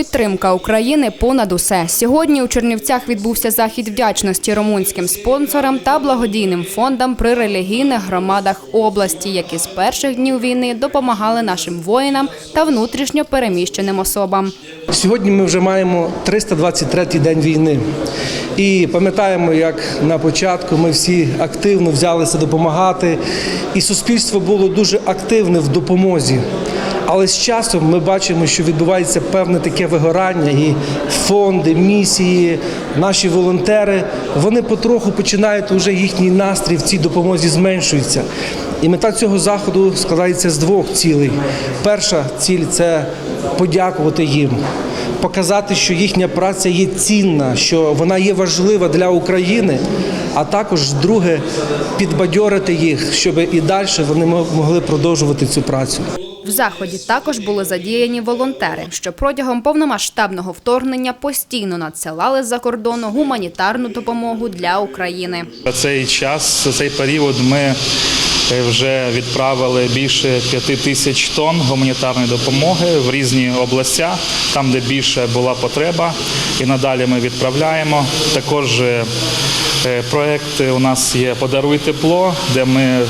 Підтримка України понад усе. Сьогодні у Чернівцях відбувся захід вдячності румунським спонсорам та благодійним фондам при релігійних громадах області, які з перших днів війни допомагали нашим воїнам та внутрішньо переміщеним особам. Сьогодні ми вже маємо 323-й день війни. І пам'ятаємо, як на початку ми всі активно взялися допомагати, і суспільство було дуже активне в допомозі. Але з часом ми бачимо, що відбувається певне таке вигорання, і фонди, місії, наші волонтери вони потроху починають уже їхній настрій в цій допомозі зменшується. І мета цього заходу складається з двох цілей. Перша ціль це подякувати їм, показати, що їхня праця є цінна, що вона є важлива для України. А також друге підбадьорити їх, щоб і далі вони могли продовжувати цю працю. В заході також були задіяні волонтери, що протягом повномасштабного вторгнення постійно надсилали з-за кордону гуманітарну допомогу для України. За цей час, за цей період ми е, вже відправили більше п'яти тисяч тонн гуманітарної допомоги в різні областя, там, де більше була потреба. І надалі ми відправляємо. Також е, е, проект у нас є Подаруй тепло, де ми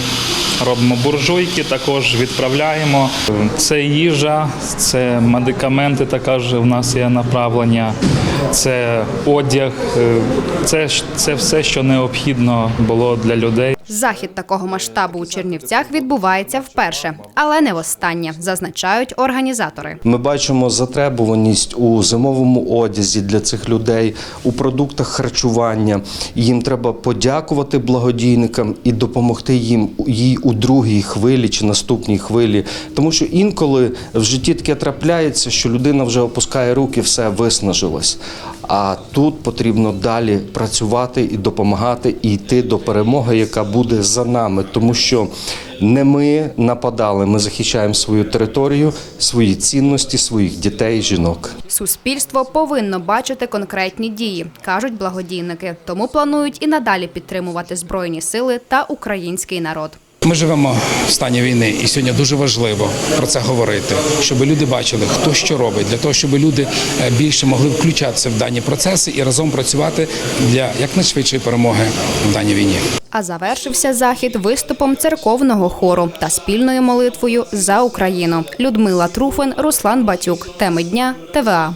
робимо буржуйки, також відправляємо. Це їжа, це медикаменти, також у нас є направлення, це одяг, е, це, це все, що необхідно було для людей. Захід такого масштабу у Чернівцях відбувається вперше, але не востаннє, зазначають організатори. Ми бачимо затребуваність у зимовому одязі для цих людей, у продуктах харчування. Їм треба подякувати благодійникам і допомогти їм їй у другій хвилі чи наступній хвилі. Тому що інколи в житті таке трапляється, що людина вже опускає руки, все виснажилась. А тут потрібно далі працювати і допомагати, і йти до перемоги, яка буде за нами, тому що не ми нападали, ми захищаємо свою територію, свої цінності, своїх дітей, жінок. Суспільство повинно бачити конкретні дії, кажуть благодійники. Тому планують і надалі підтримувати збройні сили та український народ. Ми живемо в стані війни, і сьогодні дуже важливо про це говорити, щоб люди бачили, хто що робить, для того, щоб люди е, більше могли включатися в дані процеси і разом працювати для якнайшвидшої перемоги в даній війні. А завершився захід виступом церковного хору та спільною молитвою за Україну. Людмила Труфин, Руслан Батюк. Теми дня ТВА.